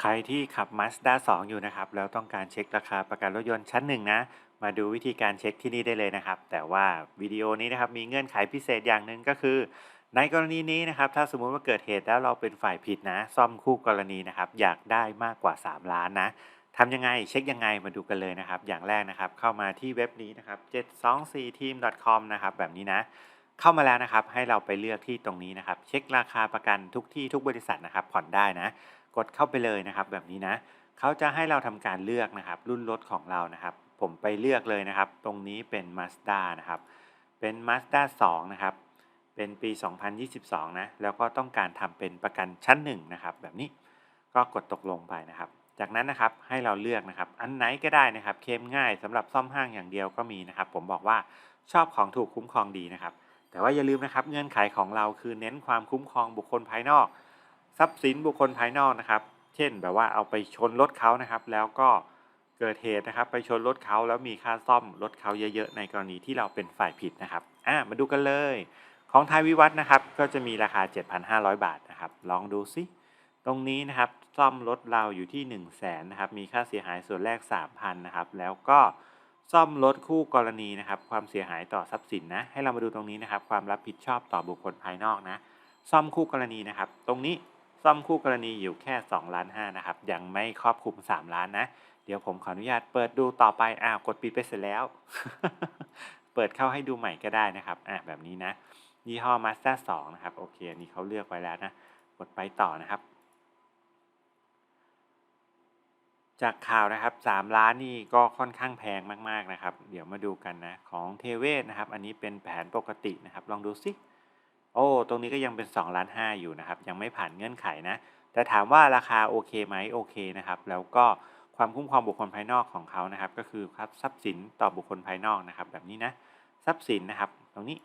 ใครที่ขับ Mazda 2 อยู่นะครับ แล้วต้องการเช็คราคาประกันรถยนต์ชั้นหนึ่งนะ มาดูวิธีการเช็คที่นี่ได้เลยนะครับ แต่ว่าวิดีโอนี้นะครับมีเงื่อนไขพิเศษอย่างหนึ่งก็คือ ในกรณีนี้นะครับ ถ้าสมมุติว่าเกิดเหตุแล้วเราเป็นฝ่ายผิดนะ ซ่อมคู่กรณีนะครับ อยากได้มากกว่า 3 ล้านนะทำยังไงเช็คยังไงมาดูกันเลยนะครับ อย่างแรกนะครับ เข้ามาที่เว็บนี้นะครับ 724team.com นะครับแบบนี้นะ เข้ามาแล้วนะครับ ให้เราไปเลือกที่ตรงนี้นะครับ เช็คราคาประกันทุกที่ทุกบริษัทนะครับ ผ่อนได้นะ กดเข้าไปเลยนะครับ แบบนี้นะเขาจะให้เราทำการเลือกนะครับ รุ่นรถของเรานะครับ ผมไปเลือกเลยนะครับ ตรงนี้เป็น Mazda นะครับ เป็น Mazda 2 นะครับ เป็นปี 2022 นะ แล้วก็ต้องการทำเป็นประกันชั้น1นะครับ แบบนี้ก็กดตกลงไปนะครับจากนั้นนะครับให้เราเลือกนะครับ อันไหนก็ได้นะครับ เคลมง่ายสำหรับซ่อมห้างอย่างเดียวก็มีนะครับ ผมบอกว่าชอบของถูกคุ้มครองดีนะครับ แต่ว่าอย่าลืมนะครับเงื่อนไขของเราคือเน้นความคุ้มครองบุคคลภายนอก ทรัพย์สินบุคคลภายนอกนะครับ เช่นแบบว่าเอาไปชนรถเขานะครับ แล้วก็เกิดเหตุนะครับ ไปชนรถเขาแล้วมีค่าซ่อมรถเขาเยอะๆในกรณีที่เราเป็นฝ่ายผิดนะครับอ่ามาดูกันเลย ของไทยวิวัฒน์นะครับ ก็จะมีราคา 7,500 บาทนะครับ ลองดูซิตรงนี้นะครับซ่อมรถเราอยู่ที่ 1 0 0 0 0แสนนะครับมีค่าเสียหายส่วนแรก 3,000นะครับแล้วก็ ซ่อมรถคู่กรณีนะครับ ความเสียหายต่อทรัพย์สินนะ ให้เรามาดูตรงนี้นะครับ ความรับผิดชอบต่อบุคคลภายนอกนะ ซ่อมคู่กรณีนะครับ ตรงนี้ซ่อมคู่กรณีอยู่แค่2ล้าน5นะครับ ยังไม่ครอบคลุม 3 ล้านนะ เดี๋ยวผมขออนุญาตเปิดดูต่อไป อ้าว กดปิดไปเสร็จแล้ว เปิดเข้าให้ดูใหม่ก็ได้นะครับ อ่าแบบนี้นะ ยี่ห้อ Mazda 2 นะครับ โอเค อันนี้เขาเลือกไว้แล้วนะ กดไปต่อนะครับ จากข่าวนะครับ3ล้านนี่ก็ค่อนข้างแพงมากๆนะครับ เดี๋ยวมาดูกันนะ ของเทเวศนะครับ อันนี้เป็นแผนปกตินะครับ ลองดูสิโอ้ ตรงนี้ก็ยังเป็น2ล้าน5อยู่นะครับ ยังไม่ผ่านเงื่อนไขนะ แต่ถามว่าราคาโอเคไหมโอเคนะครับ แล้วก็ความคุ้มครองบุคคลภายนอกของเขานะครับ ก็คือครับทรัพย์สินต่อบุคคลภายนอกนะครับ แบบนี้นะทรัพย์สินนะครับ ตรงนี้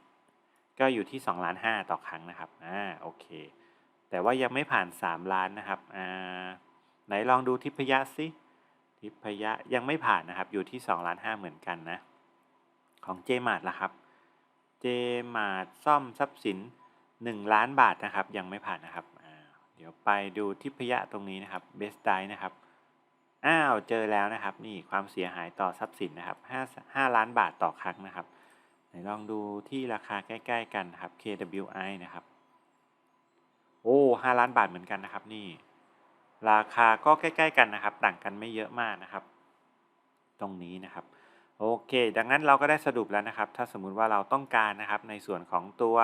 ก็อยู่ที่2ล้าน5ต่อครั้งนะครับอ่าโอเค แต่ว่ายังไม่ผ่าน 3 ล้านนะครับอ่าไหนลองดูทิพยะสิ ทิพยะยังไม่ผ่านนะครับ อยู่ที่2ล้าน5เหมือนกันนะ ของเจมาร์ล่ะครับ เจมาร์ซ่อมทรัพย์สิน 1 ล้านบาทนะครับ ยังไม่ผ่านนะครับ เดี๋ยวไปดูทิพยะตรงนี้นะครับ เบสไดนะครับ อ้าว เจอแล้วนะครับ นี่ความเสียหายต่อทรัพย์สินนะครับ5 5ล้านบาทต่อครั้งนะครับไหนลองดูที่ราคาใกล้ ๆ กันครับ KWI นะครับ โอ้ห้าล้านบาทเหมือนกันนะครับนี่ ราคาก็ใกล้ ๆ กันนะครับ ต่างกันไม่เยอะมากนะครับ ตรงนี้นะครับโอเค ดังนั้นเราก็ได้สรุปแล้วนะครับ ถ้าสมมุติว่าเราต้องการนะครับ ในส่วนของตัว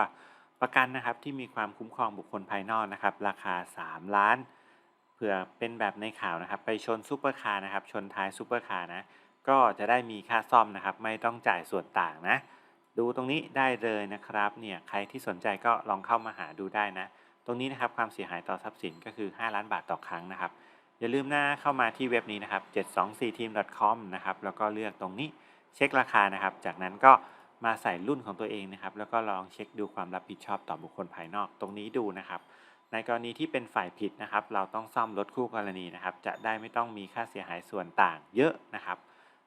ประกันนะครับ ที่มีความคุ้มครองบุคคลภายนอกนะครับ ราคา 3 ล้านเผื่อเป็นแบบในข่าวนะครับ ไปชนซูเปอร์คาร์นะครับ ชนท้ายซูเปอร์คาร์นะ ก็จะได้มีค่าซ่อมนะครับ ไม่ต้องจ่ายส่วนต่างนะ ดูตรงนี้ได้เลยนะครับ เนี่ย ใครที่สนใจก็ลองเข้ามาหาดูได้นะ ตรงนี้นะครับความเสียหายต่อทรัพย์สินก็คือ 5 ล้านบาทต่อครั้งนะครับ อย่าลืมนะเข้ามาที่เว็บนี้นะครับ 724team.com นะครับแล้วก็เลือกตรงนี้เช็คราคานะครับ จากนั้นก็มาใส่รุ่นของตัวเองนะครับ แล้วก็ลองเช็คดูความรับผิดชอบต่อบุคคลภายนอกตรงนี้ดูนะครับ ในกรณีที่เป็นฝ่ายผิดนะครับ เราต้องซ่อมรถคู่กรณีนะครับ จะได้ไม่ต้องมีค่าเสียหายส่วนต่างเยอะนะครับ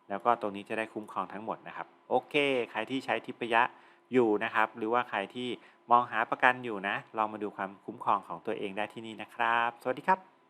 แล้วก็ตรงนี้จะได้คุ้มครองทั้งหมดนะครับ โอเค ใครที่ใช้ทิพยะ อยู่นะครับ หรือว่าใครที่มองหาประกันอยู่นะ ลองมาดูความคุ้มครองของตัวเองได้ที่นี่นะครับ สวัสดีครับ